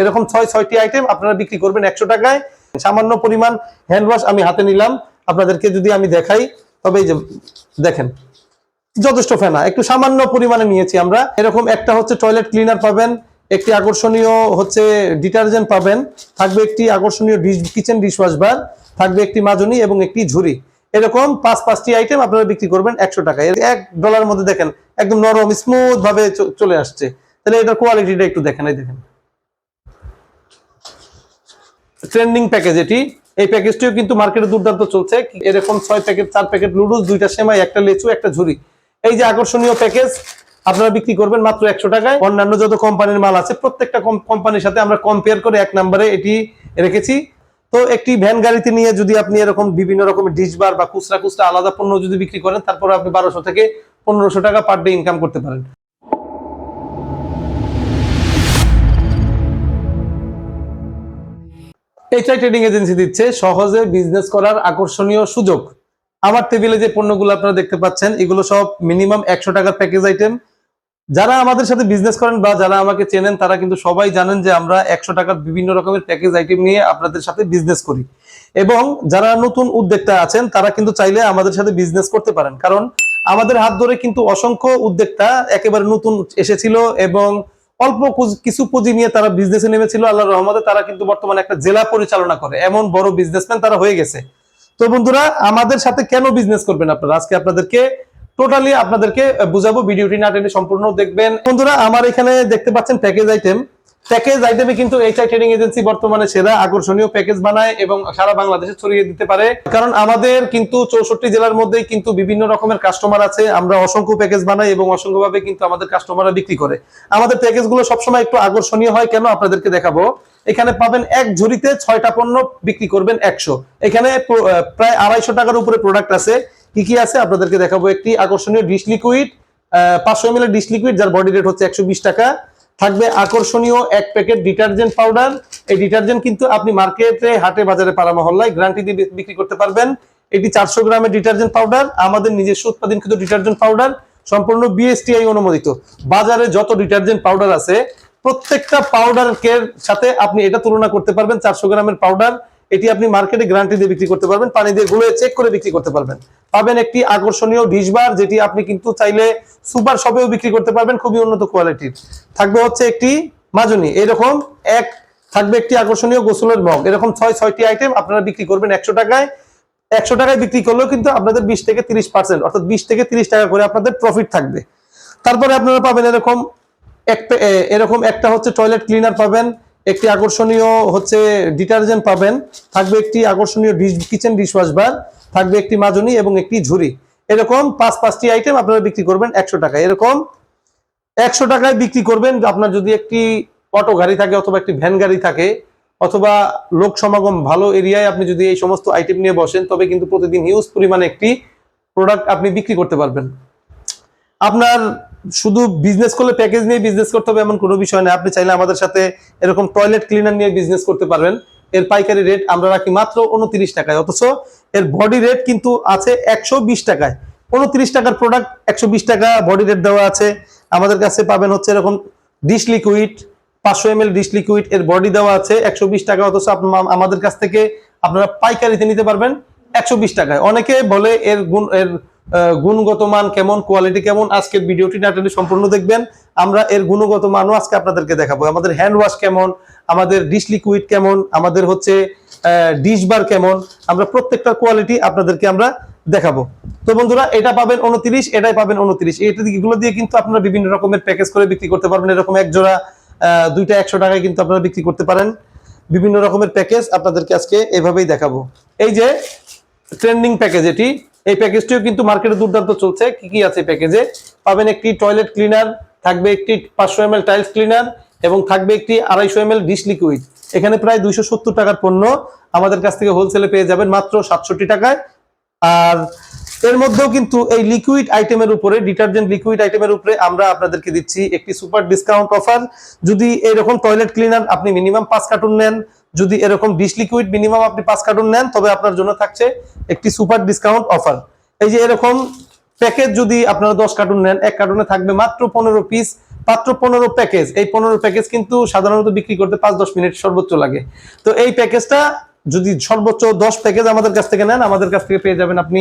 এরকম ছয়, ছয়টি আইটেম আপনারা বিক্রি করবেন একশো টাকায়। সামান্য পরিমাণ হ্যান্ড ওয়াশ আমি হাতে নিলাম। আপনাদেরকে যদি আমি দেখাই, তবে এই যে দেখেন, যথেষ্ট ফেনা। একটু সামান্য পরিমাণে নিয়েছি আমরা। এরকম একটা হচ্ছে টয়লেট ক্লিনার পাবেন, একটি আকর্ষণীয় হচ্ছে ডিটারজেন্ট পাবেন, থাকবে একটি আকর্ষণীয় ডিশ কিচেন ডিশওয়াশ বার থাকবে একটি মাজনি এবং একটি ঝুড়ি। এরকম পাঁচ, পাঁচটি আইটেম আপনারা বিক্রি করবেন একশো টাকায়। এক ডলার মধ্যে দেখেন, একদম নরম স্মুথ ভাবে চলে আসছে। তাহলে এটার কোয়ালিটিটা একটু দেখেন, এই দেখেন। ট্রেন্ডিং প্যাকেজ এটি। এই প্যাকেজটিও কিন্তু মার্কেটে দুর্দান্ত চলছে। এরকম ছয় প্যাকেট চার প্যাকেট লুডুস দুইটা সেমাই, একটা লেচু, একটা ঝুড়ি এই যে আকর্ষণীয় প্যাকেজ আপনারা বিক্রি করবেন মাত্র একশো টাকায়। অন্যান্য যত কোম্পানির মাল আছে, প্রত্যেকটা কোম্পানির সাথে আমরা কম্পেয়ার করে এক নম্বরে এটি রেখেছি। তো একটি ভ্যান গাড়িতে নিয়ে যদি আপনি এরকম বিভিন্ন রকমের ডিশ বার বা খুচরা খুচরা আলাদা পণ্য যদি বিক্রি করেন, তারপরে আপনি বারোশো থেকে পনেরোশো টাকা পার ডে ইনকাম করতে পারেন। এইচআই ট্রেডিং এজেন্সি দিচ্ছে, সহজে বিজনেস করার আকর্ষণীয় সুযোগ। আমার টেবিলে যে পণ্যগুলো আপনারা দেখতে পাচ্ছেন, এগুলো সব মিনিমাম একশো টাকার প্যাকেজ আইটেম যারা আমাদের সাথে বিজনেস করেন বা যারা আমাকে চেনেন, তারা কিন্তু সবাই জানেন যে আমরা একশো টাকার বিভিন্ন রকমের প্যাকেজ আইটেম নিয়ে আপনাদের সাথে বিজনেস করি। এবং যারা নতুন উদ্যোক্তা আছেন, তারা কিন্তু চাইলে আমাদের সাথে বিজনেস করতে পারেন। কারণ আমাদের হাত ধরে কিন্তু অসংখ্য উদ্যোক্তা একেবারে নতুন এসেছিল এবং অল্প কিছু পুঁজি নিয়ে তারা বিজনেসে নেমেছিল, আল্লাহ রহমতে তারা কিন্তু বর্তমানে একটা জেলা পরিচালনা করে। এমন বড় বিজনেসম্যান তারা হয়ে গেছে। তো বন্ধুরা, আমাদের সাথে কেন বিজনেস করবেন আপনারা? আজকে আপনাদেরকে টোটালি আপনাদেরকে বুঝাবো, ভিডিওটি না টেনে সম্পূর্ণ দেখবেন। বন্ধুরা, আমার এখানে দেখতে পাচ্ছেন প্যাকেজ আইটেম প্যাকেজ আইটেমে কিন্তু এইচআই ট্রেডিং এজেন্সি বর্তমানে সেরা আকর্ষণীয় প্যাকেজ বানায় এবং সারা বাংলাদেশে ছড়িয়ে দিতে পারে। কারণ আমাদের কিন্তু চৌষট্টি জেলার মধ্যেই কিন্তু বিভিন্ন রকমের কাস্টমার আছে। আমরা অসংখ্য প্যাকেজ বানাই এবং অসংখ্যভাবে কিন্তু আমাদের কাস্টমাররা বিক্রি করে। আমাদের প্যাকেজগুলো সবসময় একটু আকর্ষণীয় হয়। কেন? আপনাদেরকে দেখাবো। এখানে পাবেন এক ঝুড়িতে ছয়টা পণ্য বিক্রি করবেন একশো। এখানে প্রায় আড়াইশো টাকার উপরে প্রোডাক্ট আছে। কি কি আছে? আপনাদেরকে দেখাবো। একটি আকর্ষণীয় ডিশ লিকুইড পাঁচশো এম এল ডিশ লিকুইড যার বডি রেট হচ্ছে একশো বিশ টাকা। থাকবে আকর্ষণীয় এক প্যাকেট ডিটারজেন্ট পাউডার। এই ডিটারজেন্ট কিন্তু আপনি মার্কেটে, হাটে, বাজারে পাড়া মহল্লায় গ্রান্টি দিয়ে বিক্রি করতে পারবেন। এটি চারশো গ্রামের ডিটারজেন্ট পাউডার, আমাদের নিজস্ব উৎপাদন কিন্তু ডিটারজেন্ট পাউডার, সম্পূর্ণ বিএসটিআই অনুমোদিত। বাজারে যত ডিটারজেন্ট পাউডার আছে, প্রত্যেকটা পাউডার এর সাথে আপনি এটা তুলনা করতে পারবেন, চারশো গ্রামের পাউডার। এটি আপনি মার্কেটে গ্যারান্টি দিয়ে বিক্রি করতে পারবেন, পানি দিয়ে গুলো চেক করে বিক্রি করতে পারবেন। পাবেন একটি আকর্ষণীয় ডিশবার যেটি আপনি কিন্তু চাইলে সুপার শপেও বিক্রি করতে পারবেন, খুবই উন্নত কোয়ালিটির থাকবে হচ্ছে একটি মাজনি, এরকম এক, থাকবে একটি আকর্ষণীয় গোসলের মগ। এরকম ছয়, ছয়টি আইটেম আপনারা বিক্রি করবেন একশো টাকায়। একশো টাকায় বিক্রি করলেও কিন্তু আপনাদের বিশ থেকে তিরিশ পার্সেন্ট অর্থাৎ বিশ থেকে তিরিশ টাকা করে আপনাদের প্রফিট থাকবে। তারপরে আপনারা পাবেন এরকম এক এরকম একটা হচ্ছে টয়লেট ক্লিনার পাবেন একটি আকর্ষণীয় হচ্ছে ডিটারজেন্ট পাবেন, থাকবে একটি আকর্ষণীয় ডিশ, কিচেন ডিশওয়াশ বার থাকবে একটি মাজনি এবং একটি ঝুড়ি। এরকম পাঁচ, পাঁচটি আইটেম আপনারা বিক্রি করবেন একশো টাকায়। এরকম একশো টাকায় বিক্রি করবেন, আপনার যদি একটি অটো গাড়ি থাকে অথবা একটি ভ্যান গাড়ি থাকে, অথবা লোক সমাগম ভালো এরিয়ায় আপনি যদি এই সমস্ত আইটেম নিয়ে বসেন, তবে কিন্তু প্রতিদিন হিউজ পরিমাণে একটি প্রোডাক্ট আপনি বিক্রি করতে পারবেন। আপনার শুধু বিজনেস করলে প্যাকেজ নিয়ে বিজনেস করতে হবে এমন কোনো বিষয় না। আপনি চাইলে আমাদের সাথে এরকম টয়লেট ক্লিনার নিয়ে বিজনেস করতে পারবেন। এর পাইকারি রেট আমরা রাখি মাত্র উনত্রিশ টাকায়। অথচ এর বডি রেট কিন্তু আছে একশো বিশ টাকায়। উনত্রিশ টাকার প্রোডাক্ট একশো বিশ টাকা বডি রেট দেওয়া আছে। আমাদের কাছে পাবেন হচ্ছে এরকম ডিশ লিকুইড পাঁচশো এম এল ডিশ লিকুইড এর বডি দেওয়া আছে একশো বিশ টাকা অথচ আমাদের কাছ থেকে আপনারা পাইকারিতে নিতে পারবেন একশো বিশ টাকায়। অনেকে বলে এর গুণ এর গুণগত মান কেমন কোয়ালিটি কেমন, আজকের ভিডিওটি না টেনে সম্পূর্ণ দেখবেন। আমরা এর গুণগত মানও আজকে আপনাদেরকে দেখাবো। আমাদের হ্যান্ড ওয়াশ কেমন, আমাদের ডিশ লিকুইড কেমন, আমাদের হচ্ছে ডিশ বার কেমন, আমরা প্রত্যেকটা কোয়ালিটি আপনাদেরকে আমরা দেখাবো। তো বন্ধুরা, এটা পাবেন উনত্রিশ, এটাই পাবেন উনত্রিশ। এটা এগুলো দিয়ে কিন্তু আপনারা বিভিন্ন রকমের প্যাকেজ করে বিক্রি করতে পারবেন। এরকম এক জোড়া দুইটা একশো টাকায় কিন্তু আপনারা বিক্রি করতে পারেন। বিভিন্ন রকমের প্যাকেজ আপনাদেরকে আজকে এভাবেই দেখাবো। এই যে ট্রেন্ডিং প্যাকেজ এটি এই প্যাকেজটিও কিন্তু মার্কেটে দুর্দান্ত চলছে। কি কি আছে প্যাকেজে? পাবেন একটি টয়লেট ক্লিনার থাকবে একটি পাঁচশো এম টাইলস ক্লিনার এবং থাকবে একটি আড়াইশো এম ডিশ লিকুইড এখানে প্রায় দুইশো সত্তর টাকার পণ্য আমাদের কাছ থেকে হোলসেলে পেয়ে যাবেন মাত্র সাতষট্টি টাকায়। আর এর মধ্যেও কিন্তু এই লিকুইড আইটেমের উপরে ডিটারজেন্ট লিকুইড আইটেমের উপরে আমরা আপনাদেরকে দিচ্ছি একটি সুপার ডিসকাউন্ট অফার যদি এরকম টয়লেট ক্লিনার আপনি মিনিমাম পাঁচ কার্টুন নেন যদি এরকম ডিশ লিকুইড মিনিমাম আপনি পাঁচ কার্টুন নেন, তবে আপনার জন্য থাকছে একটি সুপার ডিসকাউন্ট অফার এই যে এরকম প্যাকেজ যদি আপনারা দশ কার্টুন নেন, এক কার্টুনে থাকবে মাত্র পনেরো পিস মাত্র পনেরো প্যাকেজ এই পনেরো প্যাকেজ কিন্তু সাধারণত বিক্রি করতে পাঁচ দশ মিনিট সর্বোচ্চ লাগে। তো এই প্যাকেজটা যদি সর্বোচ্চ দশ প্যাকেজ আমাদের কাছ থেকে নেন, আমাদের কাছ থেকে পেয়ে যাবেন আপনি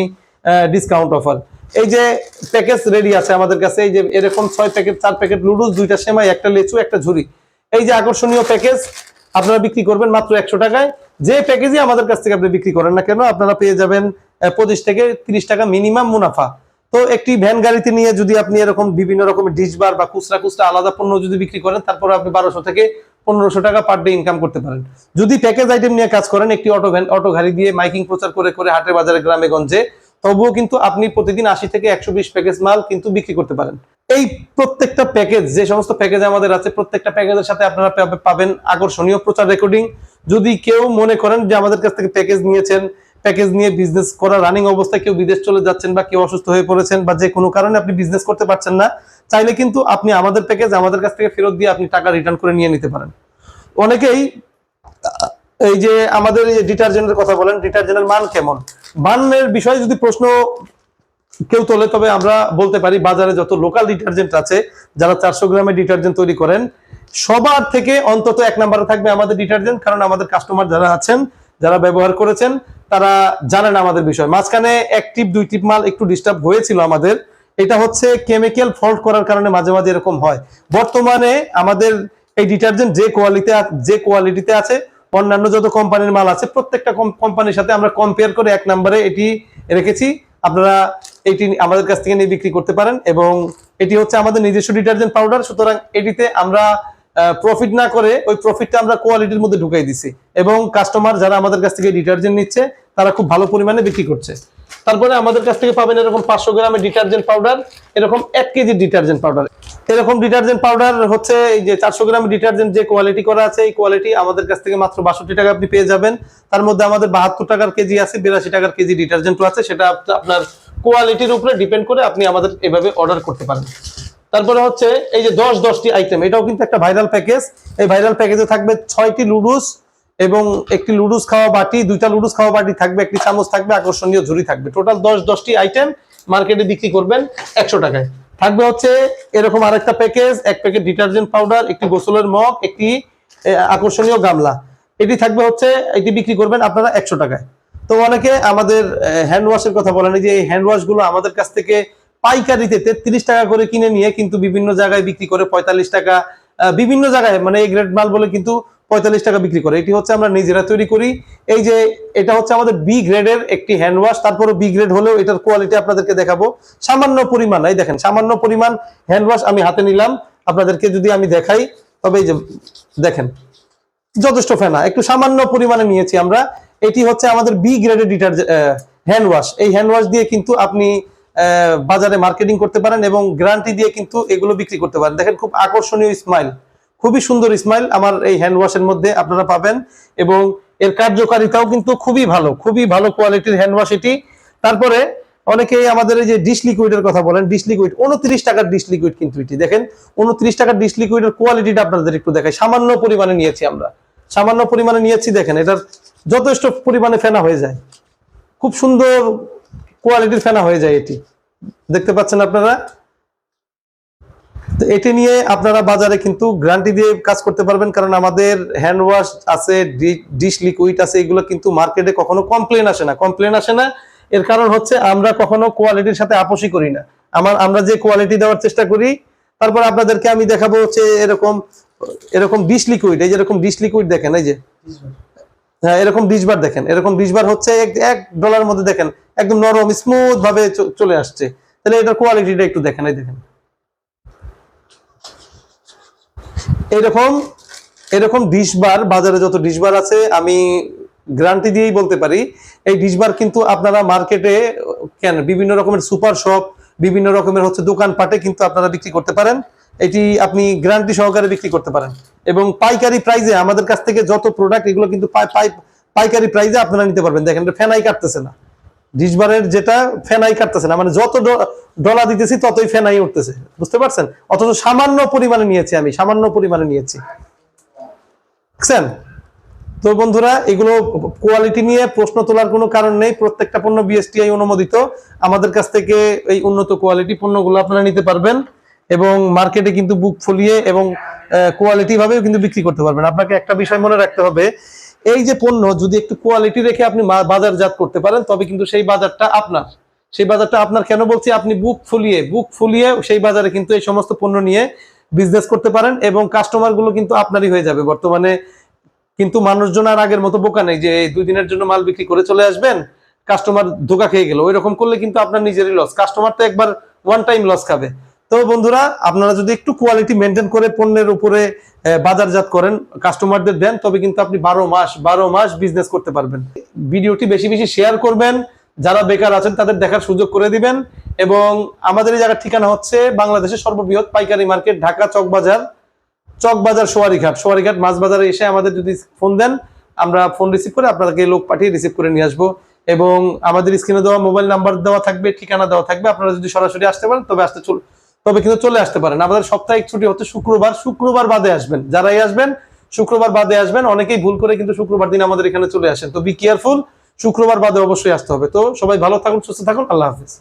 ডিসকাউন্ট অফার এই যে প্যাকেজ রেডি আছে আমাদের কাছে, এই যে এরকম ছয় প্যাকেট চার প্যাকেট লুডুস দুইটা সেমাই, একটা লেচু, একটা ঝুড়ি এই যে আকর্ষণীয় প্যাকেজ আপনারা বিক্রি করবেন মাত্র একশো টাকায়। যে প্যাকেজই আমাদের কাছ থেকে আপনি বিক্রি করেন না কেন, আপনারা পেয়ে যাবেন পঁচিশ থেকে তিরিশ টাকা মিনিমাম মুনাফা। তো একটি ভ্যান গাড়িতে নিয়ে যদি আপনি এরকম বিভিন্ন রকমের ডিশবার বা খুচরা খুচরা আলাদা পণ্য যদি বিক্রি করেন, তারপরে আপনি বারোশো থেকে পনেরোশো টাকা পার ডে ইনকাম করতে পারেন। যদি প্যাকেজ আইটেম নিয়ে কাজ করেন, একটি অটো ভ্যান অটো গাড়ি দিয়ে মাইকিং প্রচার করে করে হাটে বাজারে গ্রামে গঞ্জে, তবুও কিন্তু আপনি প্রতিদিন আশি থেকে একশো বিশ প্যাকেজ মাল কিন্তু বিক্রি করতে পারেন। এই প্রত্যেকটা প্যাকেজ যে সমস্ত প্যাকেজ আমাদের আছে, প্রত্যেকটা প্যাকেজের সাথে আপনারা পাবেন আকর্ষণীয় প্রচার রেকর্ডিং যদি কেউ মনে করেন যে আমাদের কাছ থেকে প্যাকেজ নিয়েছেন প্যাকেজ নিয়ে বিজনেস করা রানিং অবস্থায় কেউ বিদেশ চলে যাচ্ছেন বা কেউ অসুস্থ হয়ে পড়েছেন বা যে কোনো কারণে আপনি বিজনেস করতে পারছেন না, চাইলে কিন্তু আপনি আমাদের প্যাকেজ আমাদের কাছ থেকে ফেরত দিয়ে আপনি টাকা রিটার্ন করে নিয়ে নিতে পারেন। অনেকেই, এই যে আমাদের ডিটারজেন্টের কথা বলেন ডিটারজেন্টের মান কেমন? মানের বিষয়ে যদি প্রশ্ন কেউ তোলে, তবে আমরা বলতে পারি বাজারে যত লোকাল ডিটারজেন্ট আছে, যারা চারশো গ্রামের ডিটারজেন্ট তৈরি করেন, সবার থেকে অন্তত এক নম্বরে থাকবে আমাদের ডিটারজেন্ট কারণ আমাদের কাস্টমার যারা আছেন, যারা ব্যবহার করেছেন, তারা জানেন আমাদের বিষয়। মাঝখানে এক টিপ, দুই টিপ মাল একটু ডিস্টার্ব হয়েছিল আমাদের। এটা হচ্ছে কেমিক্যাল ফল্ট করার কারণে মাঝে মাঝে এরকম হয়। বর্তমানে আমাদের এই ডিটারজেন্ট যে কোয়ালিটি যে কোয়ালিটিতে আছে, অন্যান্য যত কোম্পানির মাল আছে, প্রত্যেকটা কোম্পানির সাথে আমরা কম্পেয়ার করে এক নম্বরে এটি রেখেছি। আপনারা এটি আমাদের কাছ থেকে নিয়ে বিক্রি করতে পারেন এবং এটি হচ্ছে আমাদের নিজস্ব ডিটারজেন্ট পাউডার, সুতরাং এটিতে আমরা প্রফিট না করে ওই প্রফিটটা আমরা কোয়ালিটির মধ্যে ঢুকাই দিছি এবং কাস্টমার যারা আমাদের কাছ থেকে ডিটারজেন্ট নিচ্ছে, তারা খুব ভালো পরিমাণে বিক্রি করছে। তারপরে আমাদের কাছ থেকে পাবেন এরকম পাঁচশো গ্রামের ডিটারজেন্ট পাউডার, এরকম এক কেজি ডিটারজেন্ট পাউডার। এরকম ডিটারজেন্ট পাউডার হচ্ছে এই যে চারশো গ্রাম ডিটারজেন্ট যে কোয়ালিটি করা আছে, এই কোয়ালিটি আমাদের কাছ থেকে মাত্র বাষট্টি টাকা আপনি পেয়ে যাবেন। তার মধ্যে আমাদের বাহাত্তর টাকার কেজি আছে, বিরাশি টাকার কেজি ডিটারজেন্টও আছে, সেটা আপনার কোয়ালিটির উপরে ডিপেন্ড করে আপনি আমাদের এভাবে অর্ডার করতে পারেন। তারপরে হচ্ছে এই যে দশ দশটি আইটেম এটাও কিন্তু একটা ভাইরাল প্যাকেজ এই ভাইরাল প্যাকেজে থাকবে ছয়টি লুডুস এবং একটি লুডুস খাওয়া বাটি, দুইটা লুডুস খাওয়া বাটি থাকবে, একটি চামচ থাকবে, আকর্ষণীয় ঝুড়ি থাকবে। টোটাল দশ, দশটি আইটেম মার্কেটে বিক্রি করবেন একশো টাকায়। থাকবে হচ্ছে এরকম আরেকটা প্যাকেজ এক প্যাকেট ডিটারজেন্ট পাউডার একটি গোসলের মগ, একটি আকর্ষণীয় গামলা। এটি থাকবে হচ্ছে, এটি বিক্রি করবেন আপনারা একশো টাকায়। তো অনেকে আমাদের হ্যান্ড ওয়াশের কথা বলেন যে এই হ্যান্ড আমাদের কাছ থেকে পাইকারিতে তেত্রিশ টাকা করে কিনে নিয়ে কিন্তু বিভিন্ন জায়গায় বিক্রি করে পঁয়তাল্লিশ টাকা বিভিন্ন জায়গায় মানে এই গ্রেড মাল বলে কিন্তু পঁয়তাল্লিশ টাকা বিক্রি করে। এটি হচ্ছে আমরা নিজেরা তৈরি করি। এই যে এটা হচ্ছে আমাদের বি গ্রেডের একটি হ্যান্ড ওয়াশ তারপরে বি গ্রেড হলেও এটার কোয়ালিটি আপনাদেরকে দেখাবো। সামান্য পরিমাণ, এই দেখেন, সামান্য পরিমাণ হ্যান্ড ওয়াশ আমি হাতে নিলাম। আপনাদেরকে যদি আমি দেখাই, তবে এই যে দেখেন, যথেষ্ট ফেনা। একটু সামান্য পরিমাণে নিয়েছি আমরা। এটি হচ্ছে আমাদের বি গ্রেডের ডিটারজেন্ট হ্যান্ড ওয়াশ এই হ্যান্ড ওয়াশ দিয়ে কিন্তু আপনি বাজারে মার্কেটিং করতে পারেন এবং গ্যারান্টি দিয়ে কিন্তু এগুলো বিক্রি করতে পারেন। দেখেন, খুব আকর্ষণীয় স্মাইল খুবই সুন্দর স্মাইল আমার এই হ্যান্ড ওয়াশের মধ্যে আপনারা পাবেন এবং এর কার্যকারিতাও কিন্তু খুবই ভালো খুবই ভালো কোয়ালিটির হ্যান্ড ওয়াশ এটি। তারপরে অনেকেই আমাদের এই যে ডিশ লিকুইডের কথা বলেন ডিশ লিকুইড উনত্রিশ টাকার ডিশ লিকুইড কিন্তু এটি। দেখেন, উনত্রিশ টাকার ডিশ লিকুইডের কোয়ালিটিটা আপনাদের একটু দেখাই। সামান্য পরিমাণে নিয়েছি আমরা। সামান্য পরিমাণে নিয়েছি, দেখেন, এটার যথেষ্ট পরিমাণে ফেনা হয়ে যায়। খুব সুন্দর কোয়ালিটির ফেনা হয়ে যায় এটি। দেখতে পাচ্ছেন আপনারা? তো এটি নিয়ে আপনারা বাজারে কিন্তু গ্যারান্টি দিয়ে কাজ করতে পারবেন, কারণ আমাদের হ্যান্ড ওয়াশ আছে ডিশ লিকুইড আছে, এগুলো কিন্তু মার্কেটে কখনো কমপ্লেন আসে না। কমপ্লেন আসে না, এর কারণ হচ্ছে আমরা কখনো কোয়ালিটির সাথে আপোষই করি না। আমার, আমরা যে কোয়ালিটি দেওয়ার চেষ্টা করি, তারপর আপনাদেরকে আমি দেখাবো হচ্ছে এরকম এরকম ডিশ লিকুইড এই যে এরকম ডিশ লিকুইড দেখেন, এই যে হ্যাঁ এরকম ডিশবার দেখেন, এরকম ডিশবার হচ্ছে এক ডলার মধ্যে দেখেন, একদম নরম স্মুথ ভাবে চলে আসছে। তাহলে এটার কোয়ালিটিটা একটু দেখেন, এই দেখেন। এরকম এরকম ডিশবার, বাজারে যত ডিশবার আছে, আমি গ্যারান্টি দিয়েই বলতে পারি, এই ডিশবার কিন্তু আপনারা মার্কেটে কেন, বিভিন্ন রকমের সুপার শপ, বিভিন্ন রকমের হচ্ছে দোকানপাটে কিন্তু আপনারা বিক্রি করতে পারেন। এটি আপনি গ্যারান্টি সহকারে বিক্রি করতে পারেন। এবং পাইকারি প্রাইজে আমাদের কাছ থেকে যত প্রোডাক্ট এগুলো কিন্তু পাই- পাই- পাইকারি প্রাইজে আপনারা নিতে পারবেন। দেখেন ফেনাই কাটতেছে না। ডিশবারের যেটা ফেনাই কাটতেছে না মানে যত ডলা দিতেছি ততই ফেনাই উঠতেছে, বুঝতে পারছেন? অথচ সামান্য পরিমাণে নিয়েছি আমি, সামান্য পরিমাণে নিয়েছি। দেখছেন? তো বন্ধুরা, এগুলো কোয়ালিটি নিয়ে প্রশ্ন তোলার কোনো কারণ নেই, প্রত্যেকটা পণ্য বিএসটিআই অনুমোদিত। আমাদের কাছ থেকে এই উন্নত কোয়ালিটি পণ্যগুলো আপনারা নিতে পারবেন এবং মার্কেটে কিন্তু বুক ফুলিয়ে এবং কোয়ালিটি ভাবেও কিন্তু বিক্রি করতে পারবেন। আপনাকে একটা বিষয় মনে রাখতে হবে এই যে পণ্য যদি একটু কোয়ালিটি রেখে আপনি বাজারজাত করতে পারেন, তবে কিন্তু সেই বাজারটা আপনার। সেই বাজারটা আপনার কেন বলছি? আপনি বুক ফুলিয়ে বুক ফুলিয়ে সেই বাজারে কিন্তু এই সমস্ত পণ্য নিয়ে বিজনেস করতে পারেন এবং কাস্টমারগুলো কিন্তু আপনারই হয়ে যাবে। বর্তমানে কিন্তু মানুষজন আর আগের মতো বোকা নেই যে এই দুই দিনের জন্য মাল বিক্রি করে চলে আসবেন কাস্টমার ধোকা খেয়ে গেল। ওই রকম করলে কিন্তু আপনার নিজেরই লস কাস্টমার তো একবার ওয়ান টাইম লস খাবে। তো বন্ধুরা, আপনারা যদি একটু কোয়ালিটি মেনটেন করে পণ্যের উপরে বাজারজাত করেন কাস্টমারদের দেন, তবে কিন্তু আপনি বারো মাস বারো মাস বিজনেস করতে পারবেন। ভিডিওটি বেশি বেশি শেয়ার করবেন, যারা বেকার আছেন তাদের দেখার সুযোগ করে দিবেন, এবং আমাদের এই জায়গার ঠিকানা হচ্ছে বাংলাদেশের সর্ববৃহৎ পাইকারি মার্কেট, ঢাকা চকবাজার চকবাজার সোয়ারিঘাট। সোয়ারিঘাট মাছ বাজারে এসে আমাদের যদি ফোন দেন, আমরা ফোন রিসিভ করে আপনাদেরকে লোক পাঠিয়ে রিসিভ করে নিয়ে আসব। এবং আমাদের স্ক্রিনে দেওয়া মোবাইল নাম্বার দেওয়া থাকবে, ঠিকানা দেওয়া থাকবে, আপনারা যদি সরাসরি আসতে পারেন, তবে আসতে চল তবে কিন্তু চলে আসতে পারেন আমাদের সাপ্তাহিক ছুটি হচ্ছে শুক্রবার। শুক্রবার বাদে আসবেন। যারাই আসবেন, শুক্রবার বাদে আসবেন। অনেকেই ভুল করে কিন্তু শুক্রবার দিন আমাদের এখানে চলে আসেন। তো বি কেয়ারফুল শুক্রবার বাদে অবশ্যই আসতে হবে। তো সবাই ভালো থাকুন, সুস্থ থাকুন। আল্লাহ হাফিজ।